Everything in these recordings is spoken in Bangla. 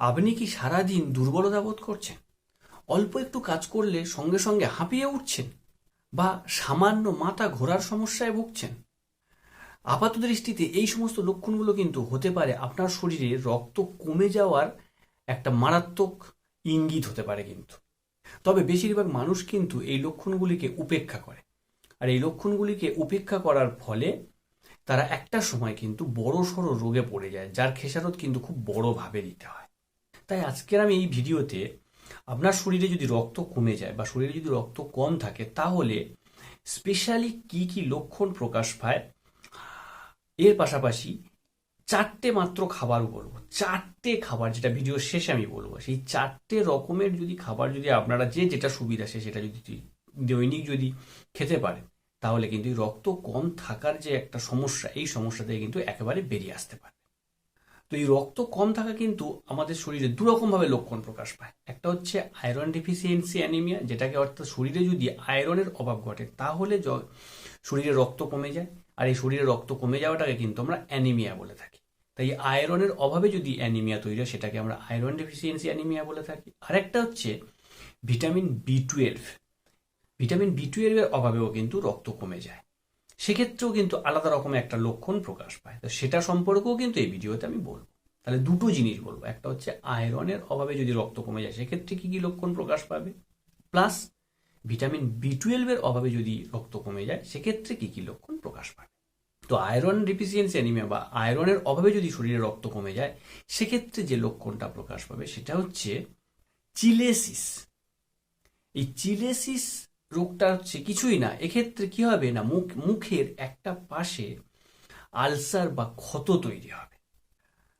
আপনি কি সারাদিন দুর্বলতা বোধ করছেন? অল্প একটু কাজ করলে সঙ্গে সঙ্গে হাঁপিয়ে উঠছেন বা সামান্য মাথা ঘোরার সমস্যায় ভুগছেন? আপাত দৃষ্টিতে এই সমস্ত লক্ষণগুলো কিন্তু হতে পারে আপনার শরীরে রক্ত কমে যাওয়ার একটা মারাত্মক ইঙ্গিত হতে পারে কিন্তু। তবে বেশিরভাগ মানুষ কিন্তু এই লক্ষণগুলিকে উপেক্ষা করে। আর এই লক্ষণগুলিকে উপেক্ষা করার ফলে তারা একটা সময় কিন্তু বড় সড়ো রোগে পড়ে যায়, যার খেসারত কিন্তু খুব বড়ভাবে দিতে হয়। তাই আজকের আমি এই ভিডিওতে আপনার শরীরে যদি রক্ত কমে যায় বা শরীরে যদি রক্ত কম থাকে, তাহলে স্পেশালি কি কি লক্ষণ প্রকাশ পায়, এর পাশাপাশি চারটে মাত্র খাবার বলব। চারটে খাবার যেটা ভিডিওর শেষে আমি বলব। সেই চারটে রকমের যদি খাবার যদি আপনারা যে যেটা সুবিধা সে সেটা যদি দৈনিক যদি খেতে পারেন, তাহলে কিন্তু রক্ত কম থাকার যে একটা সমস্যা, এই সমস্যা থেকে কিন্তু একেবারে বেরিয়ে আসতে পারে। তো এই রক্ত কম থাকা কিন্তু আমাদের শরীরে দুরকমভাবে লক্ষণ প্রকাশ পায়। একটা হচ্ছে আয়রন ডেফিসিয়েন্সি অ্যানিমিয়া যেটাকে অর্থাৎ শরীরে যদি আয়রনের অভাব ঘটে, তাহলে শরীরে রক্ত কমে যায়। আর এই শরীরে রক্ত কমে যাওয়াটাকে কিন্তু আমরা অ্যানিমিয়া বলে থাকি। তাই আয়রনের অভাবে যদি অ্যানিমিয়া তৈরি হয়, সেটাকে আমরা আয়রন ডেফিসিয়েন্সি অ্যানিমিয়া বলে থাকি। আরেকটা হচ্ছে vitamin B twelve vitamin B টুয়েলভের অভাবেও কিন্তু রক্ত কমে যায়। সেক্ষেত্রেও কিন্তু আলাদা রকমের একটা লক্ষণ প্রকাশ পায়। তো সেটা সম্পর্কেও কিন্তু এই ভিডিওতে আমি বলব। তাহলে দুটো জিনিস বলব। একটা হচ্ছে আয়রনের অভাবে যদি রক্ত কমে যায়, সেক্ষেত্রে কি কি লক্ষণ প্রকাশ পাবে? প্লাস ভিটামিন বি টুয়েলভের অভাবে যদি রক্ত কমে যায়, সেক্ষেত্রে কি কি লক্ষণ প্রকাশ পাবে? তো আয়রন ডিফিসিয়েন্সি অ্যানিমিয়া বা আয়রনের অভাবে যদি শরীরে রক্ত কমে যায়, সেক্ষেত্রে যে লক্ষণটা প্রকাশ পাবে সেটা হচ্ছে চিলেসিস। এই চিলেসিস রোগটা হচ্ছে কিছুই না। এক্ষেত্রে কি হবে না, মুখ, মুখের একটা পাশে আলসার বা ক্ষত তৈরি হবে।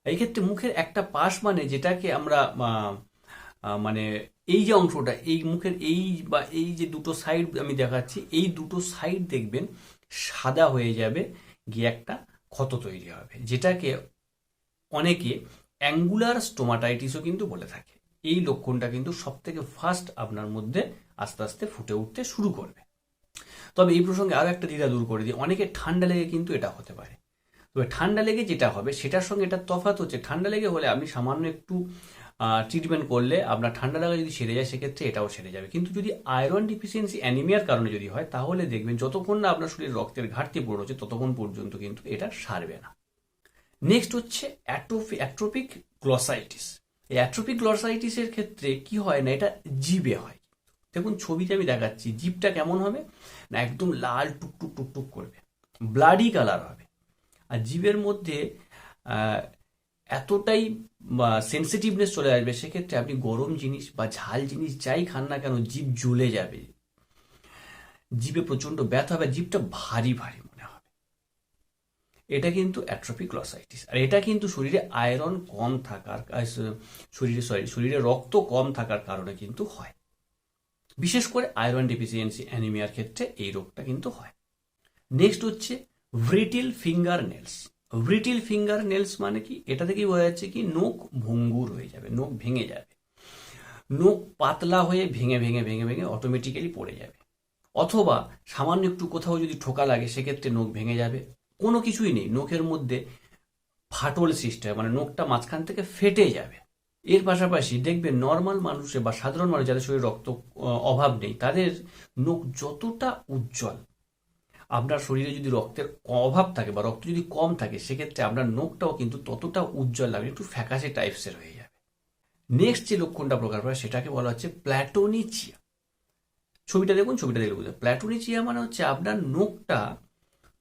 এই ক্ষেত্রে মুখের একটা পাশ মানে যেটাকে আমরা মানে এই যে অংশটা, এই মুখের এই বা এই যে দুটো সাইড আমি দেখাচ্ছি, এই দুটো সাইড দেখবেন সাদা হয়ে যাবে, গিয়ে একটা ক্ষত তৈরি হবে। যেটাকে অনেকে অ্যাঙ্গুলার স্টোমাটাইটিসও কিন্তু বলে থাকে। এই লক্ষণটা কিন্তু সব থেকে ফার্স্ট আপনার মধ্যে আস্তে আস্তে ফুটে উঠতে শুরু করবে। তবে এই প্রসঙ্গে আরও একটা দ্বিধা দূর করে দিই। অনেকে ঠান্ডা লেগে কিন্তু এটা হতে পারে। তবে ঠান্ডা লেগে যেটা হবে, সেটার সঙ্গে এটা তফাৎ হচ্ছে, ঠান্ডা লেগে হলে আপনি সামান্য একটু ট্রিটমেন্ট করলে আপনার ঠান্ডা লাগা যদি সেরে যায়, সেক্ষেত্রে এটাও সেরে যাবে। কিন্তু যদি আয়রন ডিফিসিয়েন্সি অ্যানিমিয়ার কারণে যদি হয়, তাহলে দেখবেন যতক্ষণ না আপনার শরীরে রক্তের ঘাটতি পূরণ হচ্ছে, ততক্ষণ পর্যন্ত কিন্তু এটা সারবে না। নেক্সট হচ্ছে অ্যাট্রোপিক গ্লসাইটিস অ্যাট্রোপিক গ্লসাইটিসের ক্ষেত্রে কি হয় না, এটা জিবে হয়। দেখুন, ছবিতে আমি দেখাচ্ছি জিভটা কেমন হবে? না, একদম লাল টুকটুক টুকটুক করবে। ব্লাডি কালার হবে। আর জিভের মধ্যে এতটাই সেন্সিটিভনেস চলে আসবে, সেক্ষেত্রে আপনি গরম জিনিস বা ঝাল জিনিস যাই খান না কেন জিভ জ্বলে যাবে। জিভে প্রচণ্ড ব্যথা হবে জিভটা ভারী ভারী। এটা কিন্তু অ্যাট্রোপিক গ্লসাইটিস আর এটা কিন্তু শরীরে আয়রন কম থাকার শরীরে, সরি, শরীরে রক্ত কম থাকার কারণে কিন্তু হয়। বিশেষ করে আয়রন ডেফিসিয়েন্সি, অ্যানিমিয়ার ক্ষেত্রে এই রোগটা কিন্তু হয়। নেক্সট হচ্ছে brittle finger nails brittle finger nails মানে কি? এটা থেকেই বোঝা যাচ্ছে কি, নোখ ভঙ্গুর হয়ে যাবে, নখ ভেঙে যাবে। নোখ পাতলা হয়ে ভেঙে ভেঙে ভেঙে ভেঙে অটোমেটিক্যালি পড়ে যাবে। অথবা সামান্য একটু কোথাও যদি ঠোকা লাগে, সেক্ষেত্রে নোখ ভেঙে যাবে। কোনো কিছুই নেই। নখের মধ্যে ফাটল সৃষ্টি হয় মানে নখটা মাঝখান থেকে ফেটে যাবে। এর পাশাপাশি দেখবে নর্মাল মানুষের বা সাধারণ মানুষ যাদের শরীরে রক্ত অভাব নেই, তাদের নখ যতটা উজ্জ্বল, আপনার শরীরে যদি রক্তের অভাব থাকে বা রক্ত যদি কম থাকে, সেক্ষেত্রে আপনার নখটাও কিন্তু ততটা উজ্জ্বল লাগবে, একটু ফ্যাকাশে টাইপসের হয়ে যাবে। নেক্সট যে লক্ষণটা প্রকার পায়, সেটাকে বলা হচ্ছে প্ল্যাটোনিচিয়া। ছবিটা দেখুন, ছবিটা দেখলে বুঝতে প্ল্যাটোনিচিয়া মানে হচ্ছে আপনার নখটা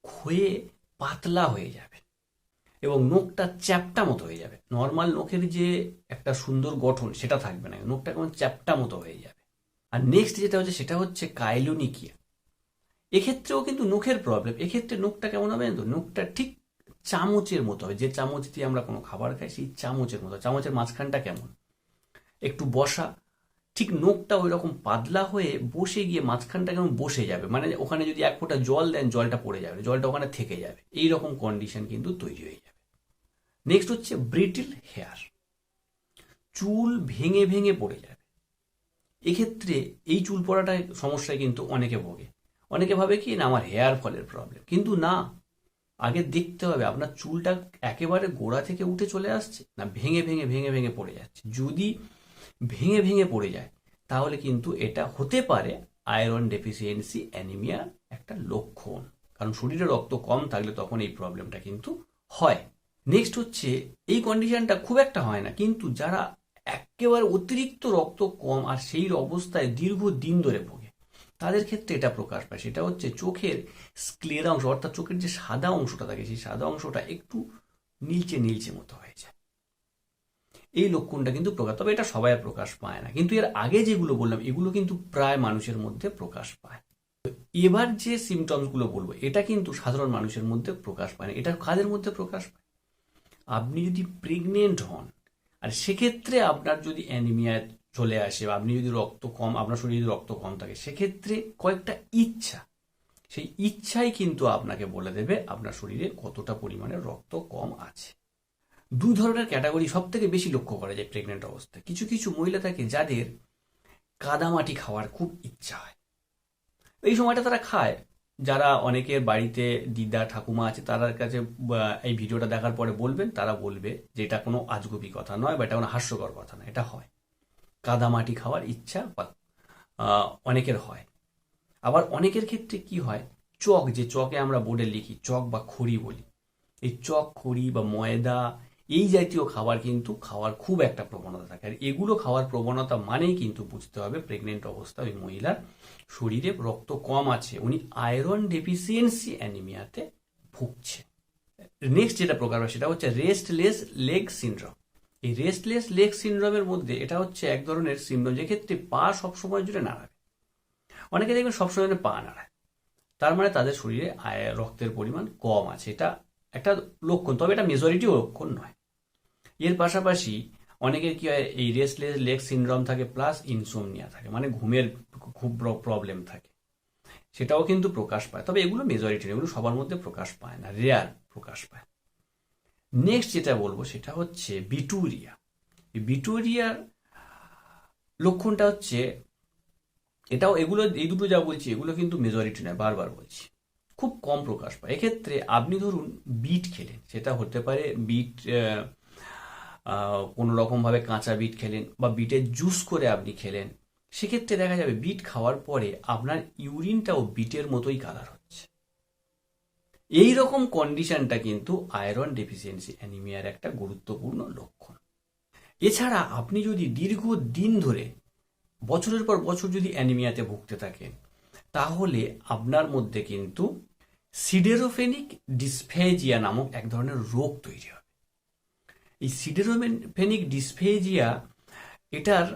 ক্ষয়ে পাতলা হয়ে যাবে। এবং নখটা চ্যাপটা মতো হয়ে যাবে। নর্মাল নখের যে একটা সুন্দর গঠন, সেটা থাকবে না। নখটা কেমন চ্যাপটা মতো হয়ে যাবে। আর নেক্সট যেটা হচ্ছে, সেটা হচ্ছে কাইলোনিকিয়া। এক্ষেত্রেও কিন্তু নখের প্রবলেম এক্ষেত্রে নখটা কেমন হবে তো? নখটা ঠিক চামচের মতো হবে। যে চামচ দিয়ে আমরা কোনো খাবার খাই, সেই চামচের মতো। চামচের মাঝখানটা কেমন? একটু বসা ঠিক নখটা ওই রকম পাতলা হয়ে বসে গিয়ে মাঝখানটা কেমন বসে যাবে? মানে ওখানে যদি এক ফোঁটা জল দেন, জলটা পড়ে যাবে, জলটা ওখানে থেকে যাবে। এই রকম কন্ডিশন কিন্তু তৈরি হয়ে যাবে। নেক্সট হচ্ছে ব্রিটিল হেয়ার চুল ভেঙে ভেঙে পড়ে যাবে। এক্ষেত্রে এই চুল পড়াটায় সমস্যায় কিন্তু অনেকে ভোগে। অনেকে ভাবে কি, না, আমার হেয়ার ফলের প্রবলেম কিন্তু না, আগে দেখতে হবে, আপনার চুলটা একেবারে গোড়া থেকে উঠে চলে আসছে না ভেঙে ভেঙে ভেঙে ভেঙে পড়ে যাচ্ছে। যদি ভেঙে ভেঙে পড়ে যায়। তাহলে কিন্তু এটা হতে পারে আয়রন ডেফিসিয়েন্সি অ্যানিমিয়া একটা লক্ষণ। কারণ শরীরে রক্ত কম থাকলে তখন এই প্রবলেমটা কিন্তু হয়। নেক্সট হচ্ছে, এই কন্ডিশনটা খুব একটা হয় না, কিন্তু যারা একেবারে অতিরিক্ত রক্ত কম আর সেই অবস্থায় দীর্ঘ দিন ধরে ভোগে, তাদের ক্ষেত্রে এটা প্রকাশ পায়। সেটা হচ্ছে চোখের স্ক্লেরা অংশ, অর্থাৎ চোখের যে সাদা অংশটা থাকে, সেই সাদা অংশটা একটু নীলচে নীলচে মতো হয়ে যায়। এই লক্ষণটা কিন্তু প্রকাশ, তবে এটা সবাই প্রকাশ পায় না। কিন্তু এর আগে যেগুলো বললাম, এগুলো কিন্তু প্রায় মানুষের মধ্যে প্রকাশ পায়। এবার যে সিমটমসগুলো বলব, এটা কিন্তু সাধারণ মানুষের মধ্যে প্রকাশ পায় না। এটা কাদের মধ্যে প্রকাশ পায়? আপনি যদি প্রেগনেন্ট হন, আর সেক্ষেত্রে আপনার যদি অ্যানিমিয়া চলে আসে, বা আপনি যদি রক্ত কম, আপনার শরীরে যদি রক্ত কম থাকে, সেক্ষেত্রে কয়েকটা ইচ্ছা, সেই ইচ্ছাই কিন্তু আপনাকে বলে দেবে আপনার শরীরে কতটা পরিমাণে রক্ত কম আছে। দুই ধরনের ক্যাটাগরি সব থেকে বেশি লক্ষ্য করা যায় প্রেগনেন্ট অবস্থায়। কিছু কিছু মহিলা থাকে যাদের কাদামাটি খাওয়ার খুব ইচ্ছা হয়। এই সময়টা তারা খায়। যারা অনেকের বাড়িতে দিদা, ঠাকুমা আছে, তাদের কাছে এই ভিডিওটা দেখার পরে বলবেন, তারা বলবে যে এটা কোনো আজগুবি কথা নয়, বা এটা কোনো হাস্যকর কথা নয়, এটা হয়। কাদামাটি খাওয়ার ইচ্ছা অনেকের হয়। আবার অনেকের ক্ষেত্রে কি হয়, চক, যে চকে আমরা বোর্ডে লিখি, চক বা খড়ি বলি, এই চক, খড়ি বা ময়দা এই জাতীয় খাবার কিন্তু খাওয়ার খুব একটা প্রবণতা থাকে। আর এগুলো খাওয়ার প্রবণতা মানেই কিন্তু বুঝতে হবে প্রেগনেন্ট অবস্থা ওই মহিলার শরীরে রক্ত কম আছে, উনি আয়রন ডেফিসিয়েন্সি অ্যানিমিয়াতে ভুগছে। নেক্সট যেটা প্রকার হয় সেটা হচ্ছে রেস্টলেস লেগ সিনড্রোম এই রেস্টলেস লেগ সিনড্রোমের মধ্যে এটা হচ্ছে এক ধরনের সিনড্রোম যেক্ষেত্রে পা সবসময় জুড়ে নাড়াবে। অনেকে দেখবেন সবসময় পা নাড়ায়। তার মানে তাদের শরীরে রক্তের পরিমাণ কম আছে। এটা একটা লক্ষণ, তবে এটা মেজরিটিও লক্ষণ নয়। এর পাশাপাশি অনেকের কি হয়, এই রেস্টলেস লেগ সিনড্রোম থাকে প্লাস ইনসোমনিয়া থাকে মানে ঘুমের খুব প্রবলেম থাকে। সেটাও কিন্তু প্রকাশ পায়, তবে এগুলো মেজরিটি এগুলো সবার মধ্যে প্রকাশ পায় না রেয়ার প্রকাশ পায়। নেক্সট যেটা বলব সেটা হচ্ছে বিটুরিয়া বিটুরিয়ার লক্ষণটা হচ্ছে, এটাও এগুলো, এই দুটো যা বলছি, এগুলো কিন্তু মেজরিটি নয়, বারবার বলছি। খুব কম প্রকাশ পায়। এক্ষেত্রে আপনি ধরুন বিট খেলেন, সেটা হতে পারে বিট কোনো রকমভাবে কাঁচা বিট খেলেন বা বিটের জুস করে আপনি খেলেন, সেক্ষেত্রে দেখা যাবে বিট খাওয়ার পরে আপনার ইউরিনটাও বিটের মতোই কালার হচ্ছে। এই রকম কন্ডিশনটা কিন্তু আয়রন ডেফিসিয়েন্সি অ্যানিমিয়ার একটা গুরুত্বপূর্ণ লক্ষণ। এছাড়া আপনি যদি দীর্ঘ দিন ধরে বছরের পর বছর যদি অ্যানিমিয়াতে ভুগতে থাকেন, তাহলে আপনার মধ্যে কিন্তু সিডেরোফেনিক ডিসফেজিয়া নামক এক ধরনের রোগ তৈরি হবে এই সিডেরোফেনিক ডিসফেজিয়া, এটার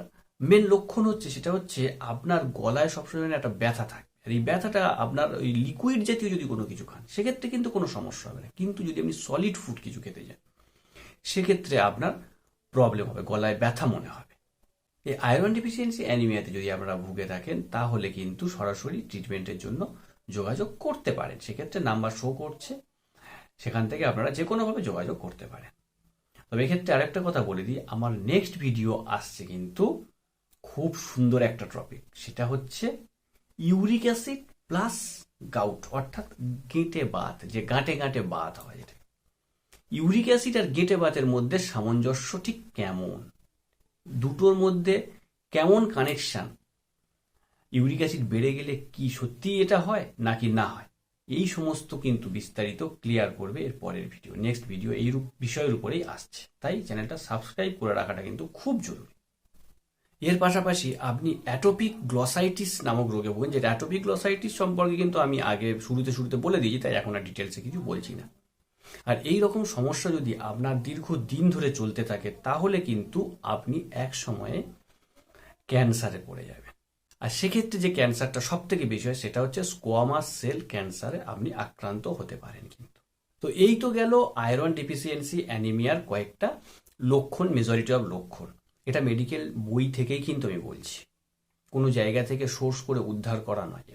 মেন লক্ষণ হচ্ছে, সেটা হচ্ছে আপনার গলায় সবসময় একটা ব্যথা থাকে। আর এই ব্যথাটা আপনার ওই লিকুইড জাতীয় যদি কোনো কিছু খান, সেক্ষেত্রে কিন্তু কোনো সমস্যা হবে না। কিন্তু যদি আপনি সলিড ফুড কিছু খেতে যান, সেক্ষেত্রে আপনার প্রবলেম হবে, গলায় ব্যথা মনে হবে। এই আয়রন ডেফিসিয়েন্সি অ্যানিমিয়াতে যদি আপনারা ভুগে থাকেন, তাহলে কিন্তু সরাসরি ট্রিটমেন্টের জন্য যোগাযোগ করতে পারেন। সেক্ষেত্রে নাম্বার শো করছে, সেখান থেকে আপনারা যে কোনোভাবে যোগাযোগ করতে পারেন। তবে এক্ষেত্রে আরেকটা কথা বলে দিই, আমার নেক্সট ভিডিও আসছে কিন্তু খুব সুন্দর একটা টপিক সেটা হচ্ছে ইউরিক অ্যাসিড প্লাস গাউট অর্থাৎ গেঁটে বাত, যে গাঁটে গাঁটে বাত হয় যেটা। ইউরিক অ্যাসিড আর গেঁটে বাতের মধ্যে সামঞ্জস্য ঠিক কেমন? দুটোর মধ্যে কেমন কানেকশন ইউরিক অ্যাসিড বেড়ে গেলে কি সত্যি এটা হয় নাকি না হয়? এই সমস্ত কিন্তু বিস্তারিত ক্লিয়ার করবে এর পরের ভিডিও নেক্সট ভিডিও এই বিষয়ের উপরেই আসছে। তাই চ্যানেলটা সাবস্ক্রাইব করে রাখাটা কিন্তু খুব জরুরি। এর পাশাপাশি আপনি অ্যাটোপিক গ্লসাইটিস নামক রোগে ভোগেন, যেটা অ্যাটোপিক গ্লসাইটিস সম্পর্কে কিন্তু আমি আগে শুরুতে শুরুতে বলে দিয়েছি, তাই এখন আর ডিটেলসে কিছু বলছি না। আর এই রকম সমস্যা যদি আপনার দীর্ঘ দিন ধরে চলতে থাকে, তাহলে কিন্তু আপনি এক সময়ে ক্যান্সারে পড়ে যাবেন। আর সেক্ষেত্রে যে ক্যান্সারটা সব থেকে বেশি হয় সেটা হচ্ছে স্কোয়ামাস সেল ক্যান্সারে আপনি আক্রান্ত হতে পারেন কিন্তু। তো এই তো গেল আয়রন ডেফিসিয়েন্সি অ্যানিমিয়ার কয়েকটা লক্ষণ মেজরিটি অফ লক্ষণ। এটা মেডিকেল বই থেকেই কিন্তু আমি বলছি। কোনো জায়গা থেকে সোর্স করে উদ্ধার করা নয়।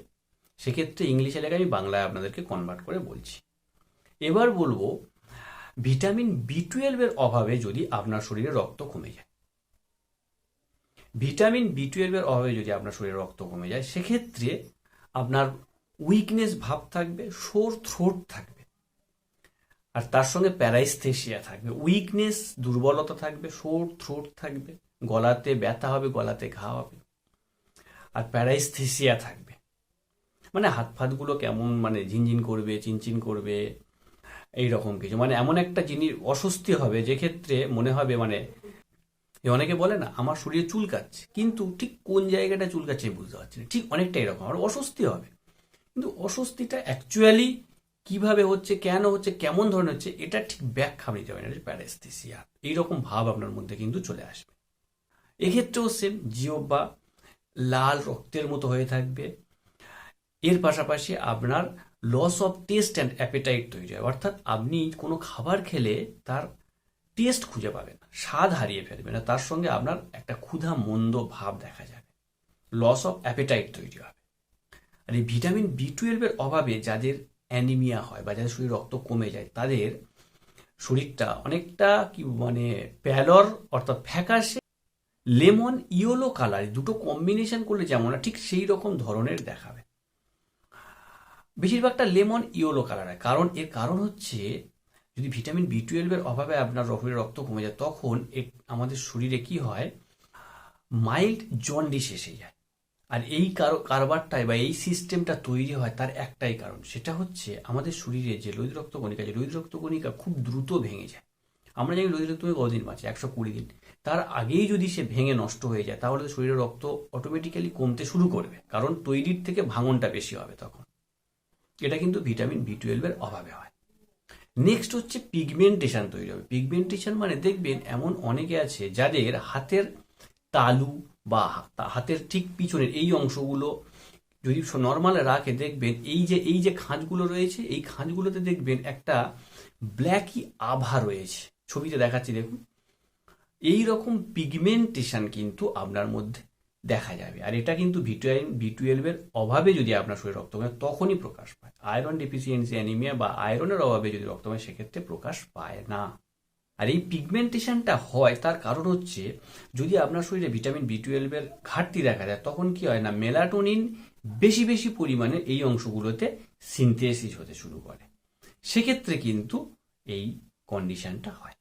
সেক্ষেত্রে ইংলিশে লেখা আমি বাংলায় আপনাদেরকে কনভার্ট করে বলছি। এবার বলব ভিটামিন বি টুয়েলভের অভাবে যদি আপনার শরীরে রক্ত কমে যায় ভিটামিন বি টুয়েলভের অভাবে যদি আপনার শরীরে রক্ত কমে যায়, সেক্ষেত্রে আপনার উইকনেস ভাব থাকবে সোর থ্রোট থাকবে। আর তার সঙ্গে প্যারাইস্থেসিয়া থাকবে। উইকনেস দুর্বলতা থাকবে সোর থ্রোট থাকবে, গলাতে ব্যথা হবে, গলাতে ঘা হবে। আর প্যারাইস্থেসিয়া থাকবে। মানে হাত ফাতগুলো কেমন মানে ঝিনঝিন করবে, চিনচিন করবে এই রকম কিছু। মানে এমন একটা জিনিস অস্বস্তি হবে যে ক্ষেত্রে মনে হবে মানে এ অনেকে বলে না, আমার শরীরে চুলকাচ্ছে। কিন্তু ঠিক কোন জায়গাটা চুলকাচ্ছে আমি বুঝতে পারছি না। ঠিক অনেকটা এরকম। আমার অস্বস্তি হবে। কিন্তু অস্বস্তিটা অ্যাকচুয়ালি কীভাবে হচ্ছে, কেন হচ্ছে, কেমন ধরনের হচ্ছে, এটা ঠিক ব্যাখ্যা নিতে হবে না। প্যারাস্থেসিয়া এইরকম ভাব আপনার মধ্যে কিন্তু চলে আসবে। এক্ষেত্রেও সেম জিও বা লাল রক্তের মতো হয়ে থাকবে। এর পাশাপাশি আপনার loss of taste and appetite তৈরি হয় অর্থাৎ আপনি কোনো খাবার খেলে তার টেস্ট খুঁজে পাবেন না, স্বাদ হারিয়ে ফেলবে না, তার সঙ্গে আপনার একটা ক্ষুধা মন্দ ভাব দেখা যাবে লস অফ অ্যাপেটাইট তৈরি হবে। আর এই ভিটামিন বি টুয়েলভের অভাবে যাদের অ্যানিমিয়া হয় বা যাদের শরীর রক্ত কমে যায়, তাদের শরীরটা অনেকটা কি মানে প্যালর অর্থাৎ ফ্যাকাশে লেমন ইয়েলো কালার দুটো কম্বিনেশন করলে যেমন না ঠিক সেই রকম ধরনের দেখাবে। বেশিরভাগটা লেমন ইয়েলো কালার হয়। কারণ, এর কারণ হচ্ছে যদি ভিটামিন বি টুয়েলভের অভাবে আপনার শরীরে রক্ত কমে যায়, তখন আমাদের শরীরে কি হয়? মাইল্ড জন্ডিস এসে যায়। আর এই কারবারটায় বা এই সিস্টেমটা তৈরি হয় তার একটাই কারণ। সেটা হচ্ছে আমাদের শরীরে যে লোহিত রক্ত কণিকা, যে লোহিত রক্ত কণিকা খুব দ্রুত ভেঙে যায়। আমরা জানি লোহিত রক্ত কদিন বাঁচে? একশো কুড়ি দিন। তার আগেই যদি সে ভেঙে নষ্ট হয়ে যায়, তাহলে শরীরের রক্ত অটোমেটিক্যালি কমতে শুরু করবে। কারণ তৈরির থেকে ভাঙনটা বেশি হবে তখন। এটা কিন্তু ভিটামিন বি টুয়েলভের অভাবে হয়। নেক্সট হচ্ছে পিগমেন্টেশন তৈরি হবে। পিগমেন্টেশন মানে দেখবেন এমন অনেকে আছে যাদের হাতের তালু বা হাতের ঠিক পিছনের এই অংশগুলো যদি নর্মাল রাখে, দেখবেন এই যে এই যে খাঁজগুলো রয়েছে, এই খাঁজগুলোতে দেখবেন একটা ব্ল্যাকই আভা রয়েছে। ছবিতে দেখাচ্ছি, দেখুন। এই রকম পিগমেন্টেশন কিন্তু আপনার মধ্যে দেখা যাবে। আর এটা কিন্তু ভিটামিন বি টুয়েলভের অভাবে যদি আপনার শরীর রক্ত কমে তখনই প্রকাশ পায়। আয়রন ডিফিসিয়েন্সি অ্যানিমিয়া বা আয়রনের অভাবে যদি রক্ত কমে সেক্ষেত্রে প্রকাশ পায় না। আর এই পিগমেন্টেশনটা হয়, তার কারণ হচ্ছে যদি আপনার শরীরে ভিটামিন বি টুয়েলভের ঘাটতি দেখা যায়, তখন কি হয় না মেলাটোনিন বেশি বেশি পরিমাণে এই অংশগুলোতে সিনথেসিস হতে শুরু করে। সেক্ষেত্রে কিন্তু এই কন্ডিশনটা হয়।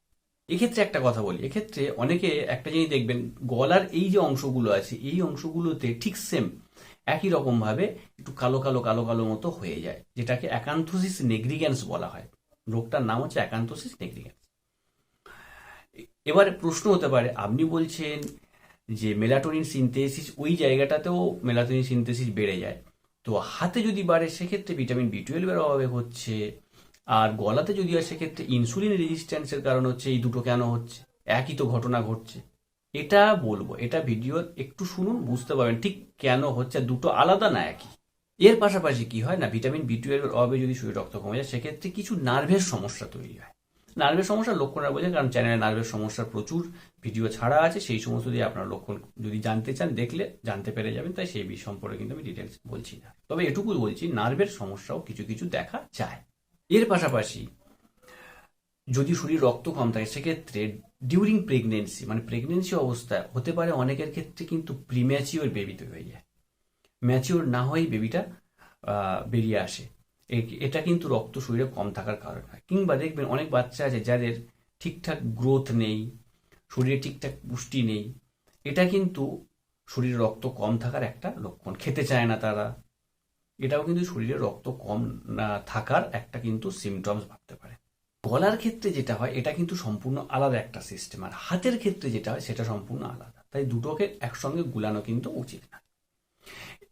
এক্ষেত্রে একটা কথা বলি। এক্ষেত্রে অনেকে একটা জিনিস দেখবেন, গলার এই যে অংশগুলো আছে, এই অংশগুলোতে ঠিক সেম একই রকমভাবে একটু কালো কালো কালো কালো মতো হয়ে যায়, যেটাকে অ্যাকান্থোসিস নেগ্রিগ্যান্স বলা হয়। রোগটার নাম হচ্ছে অ্যাকান্থোসিস নেগ্রিগ্যান্স এবার প্রশ্ন হতে পারে, আপনি বলছেন যে মেলাটোনিন সিনথেসিস ওই জায়গাটাতেও মেলাটোনিন সিনথেসিস বেড়ে যায়। তো হাতে যদি বাড়ে, সেক্ষেত্রে ভিটামিন বি টুয়েলভের অভাবে হচ্ছে। আর গলাতে যদি হয়, সেক্ষেত্রে ইনসুলিন রেজিস্ট্যান্সের কারণ হচ্ছে এই দুটো কেন হচ্ছে? একই তো ঘটনা ঘটছে। এটা বলব, এটা ভিডিও একটু শুনুন, বুঝতে পারবেন ঠিক কেন হচ্ছে। দুটো আলাদা না একই। এর পাশাপাশি কি হয় না ভিটামিন বি টুয়েলভের অভাবে যদি শরীর রক্ত কমে যায়, সেক্ষেত্রে কিছু নার্ভের সমস্যা তৈরি হয়। নার্ভের সমস্যার লক্ষণরা বোঝে কারণ চ্যানেলে নার্ভের সমস্যার প্রচুর ভিডিও ছাড়া আছে, সেই সমস্ত দিয়ে আপনার লক্ষণ যদি জানতে চান, দেখলে জানতে পেরে যাবেন, তাই সেই বিষয় সম্পর্কে কিন্তু আমি ডিটেলস বলছি না। তবে এটুকু বলছি নার্ভের সমস্যাও কিছু কিছু দেখা যায়। এর পাশাপাশি যদি শরীর রক্ত কম থাকে, সেক্ষেত্রে ডিউরিং প্রেগনেন্সি মানে প্রেগনেন্সি অবস্থায় হতে পারে অনেকের ক্ষেত্রে কিন্তু প্রিম্যাচিওর বেবি তৈরি হয়ে যায়। ম্যাচিওর না হয়েই বেবিটা বেরিয়ে আসে। এটা কিন্তু রক্ত শরীরে কম থাকার কারণ হয়। কিংবা দেখবেন অনেক বাচ্চা আছে যাদের ঠিকঠাক গ্রোথ নেই, শরীরে ঠিকঠাক পুষ্টি নেই। এটা কিন্তু শরীরে রক্ত কম থাকার একটা লক্ষণ। খেতে চায় না তারা এটাও কিন্তু শরীরে রক্ত কম থাকার একটা কিন্তু সিমটমস ভাবতে পারে। গলার ক্ষেত্রে যেটা হয়, এটা কিন্তু সম্পূর্ণ আলাদা একটা সিস্টেম আর হাতের ক্ষেত্রে যেটা হয়, সেটা সম্পূর্ণ আলাদা। তাই দুটোকে একসঙ্গে গুলানো কিন্তু উচিত না।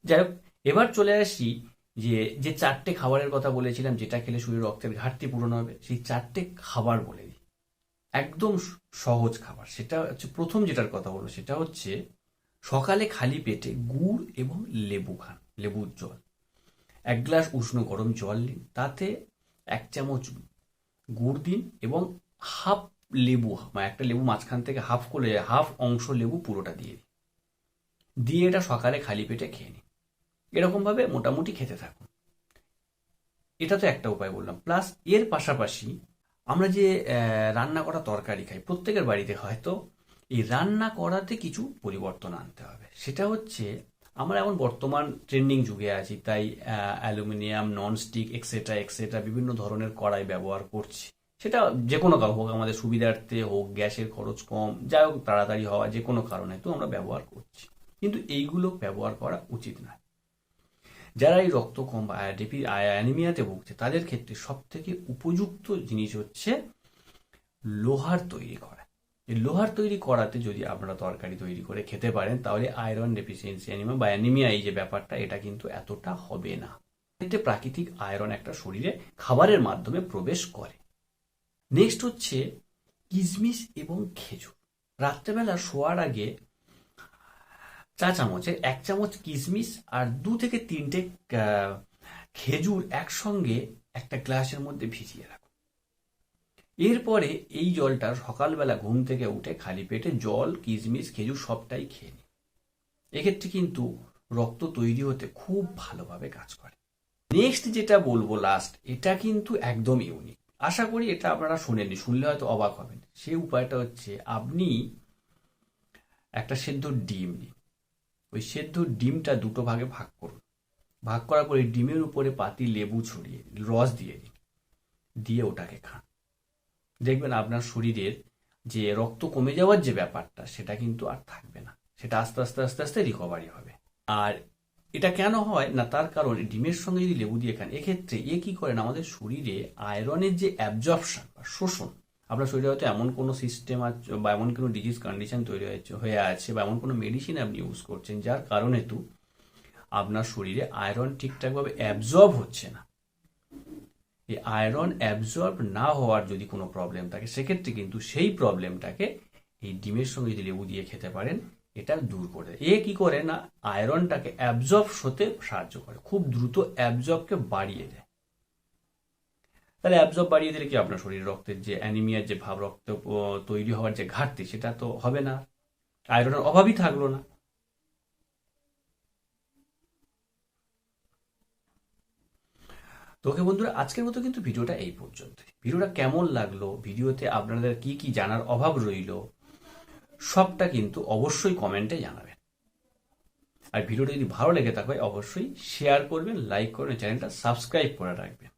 যাই হোক, এবার চলে আসি যে যে চারটে খাবারের কথা বলেছিলাম, যেটা খেলে শরীর রক্তের ঘাটতি পূরণ হবে, সেই চারটে খাবার বলে দিই। একদম সহজ খাবার। সেটা হচ্ছে, প্রথম যেটার কথা বলব, সেটা হচ্ছে সকালে খালি পেটে গুড় এবং লেবু খান, লেবুর জল। এক গ্লাস উষ্ণ গরম জল নিন, তাতে এক চামচ গুড় দিন এবং হাফ লেবু মানে একটা লেবু মাঝখান থেকে হাফ করে, হাফ অংশ লেবু পুরোটা দিয়ে দিন। দিয়ে এটা সকালে খালি পেটে খেয়ে নিন। এরকমভাবে মোটামুটি খেতে থাকুন। এটা তো একটা উপায় বললাম। প্লাস এর পাশাপাশি আমরা যে রান্না করা তরকারি খাই, প্রত্যেকের বাড়িতে হয়তো এই রান্না করাতে কিছু পরিবর্তন আনতে হবে। সেটা হচ্ছে আমরা এখন বর্তমান ট্রেন্ডিং যুগে আছি, তাই অ্যালুমিনিয়াম ননস্টিক এক্সেট্রা এক্সেট্রা বিভিন্ন ধরনের কড়াই ব্যবহার করছি। সেটা যে কোনো কারণ হোক, আমাদের সুবিধার্থে হোক, গ্যাসের খরচ কম, যাই হোক, তাড়াতাড়ি হওয়া যে কোনো কারণে তো আমরা ব্যবহার করছি। কিন্তু এইগুলো ব্যবহার করা উচিত নয়। যারা এই রক্ত কম বা আয়াডিপি অ্যানিমিয়াতে ভুগছে, তাদের ক্ষেত্রে সব থেকে উপযুক্ত জিনিস হচ্ছে লোহার তৈরি করা। লোহার তৈরি করাতে যদি আপনারা তরকারি তৈরি করে খেতে পারেন, তাহলে আয়রন ডেফিসিয়েন্সি অ্যানিমিয়া বা অ্যানিমিয়া এই যে ব্যাপারটা, এটা কিন্তু এতটা হবে না। এতে প্রাকৃতিক আয়রন একটা শরীরে খাবারের মাধ্যমে প্রবেশ করে। নেক্সট হচ্ছে কিশমিশ এবং খেজুর। রাত্রেবেলা শোয়ার আগে চা চামচের এক চামচ কিশমিশ আর দু থেকে তিনটে খেজুর একসঙ্গে একটা গ্লাসের মধ্যে ভিজিয়ে রাখুন। এরপরে এই জলটা সকালবেলা ঘুম থেকে উঠে খালি পেটে জল, কিশমিশ, খেজুর সবটাই খেয়ে নিন এক্ষেত্রে কিন্তু রক্ত তৈরি হতে খুব ভালোভাবে কাজ করে। নেক্সট যেটা বলব লাস্ট এটা কিন্তু একদম ইউনিক আশা করি এটা আপনারা শুনেননি, শুনলে হয়তো অবাক হবেন। সেই উপায়টা হচ্ছে আপনি একটা সেদ্ধ ডিম নিন। ওই সেদ্ধ ডিমটা দুটো ভাগে ভাগ করুন। ভাগ করার পরে ডিমের উপরে পাতি লেবু ছড়িয়ে, রস দিয়ে দিন দিয়ে ওটাকে খান। দেখবেন আপনার শরীরের যে রক্ত কমে যাওয়ার যে ব্যাপারটা, সেটা কিন্তু আর থাকবে না। সেটা আস্তে আস্তে আস্তে আস্তে রিকভারি হবে। আর এটা কেন হয়? না, তার কারণ ডিমের সঙ্গে যদি লেবু দিয়ে খান, এক্ষেত্রে এ কি করেন? আমাদের শরীরে আয়রনের যে অ্যাবজর্পশন বা শোষণ, আপনার শরীরে হয়তো এমন কোনো সিস্টেম আছে বা এমন কোনো ডিজিজ কন্ডিশন তৈরি হয়েছে, হয়ে আছে বা এমন কোনো মেডিসিন আপনি ইউজ করছেন, যার কারণে তো আপনার শরীরে আয়রন ঠিকঠাকভাবে অ্যাবজর্ব হচ্ছে না। এই আয়রন অ্যাবজর্ব না হওয়ার যদি কোনো প্রবলেম থাকে, সেক্ষেত্রে কিন্তু সেই প্রবলেমটাকে এই ডিমের সঙ্গে যদি লেবু দিয়ে খেতে পারেন, এটা দূর করে দেয়। এ কি করে না আয়রনটাকে অ্যাবজর্ব হতে সাহায্য করে, খুব দ্রুত অ্যাবজর্বকে বাড়িয়ে দেয়। তাহলে অ্যাবজর্ব বাড়িয়ে দিলে কি আপনার শরীর রক্তের যে অ্যানিমিয়ার যে ভাব, রক্ত তৈরি হওয়ার যে ঘাটতি, সেটা তো হবে না। আয়রনের অভাবই থাকল না। তো ওকে বন্ধুরা, আজকের মতো কিন্তু ভিডিওটা এই পর্যন্ত ভিডিওটা কেমন লাগল? ভিডিওতে আপনাদের কি কি জানার অভাব রইল? সবটা কিন্তু অবশ্যই কমেন্টে জানাবেন। আর ভিডিওটা যদি ভালো লেগে থাকে, অবশ্যই শেয়ার করবেন লাইক করবেন, চ্যানেলটা সাবস্ক্রাইব করে রাখবেন।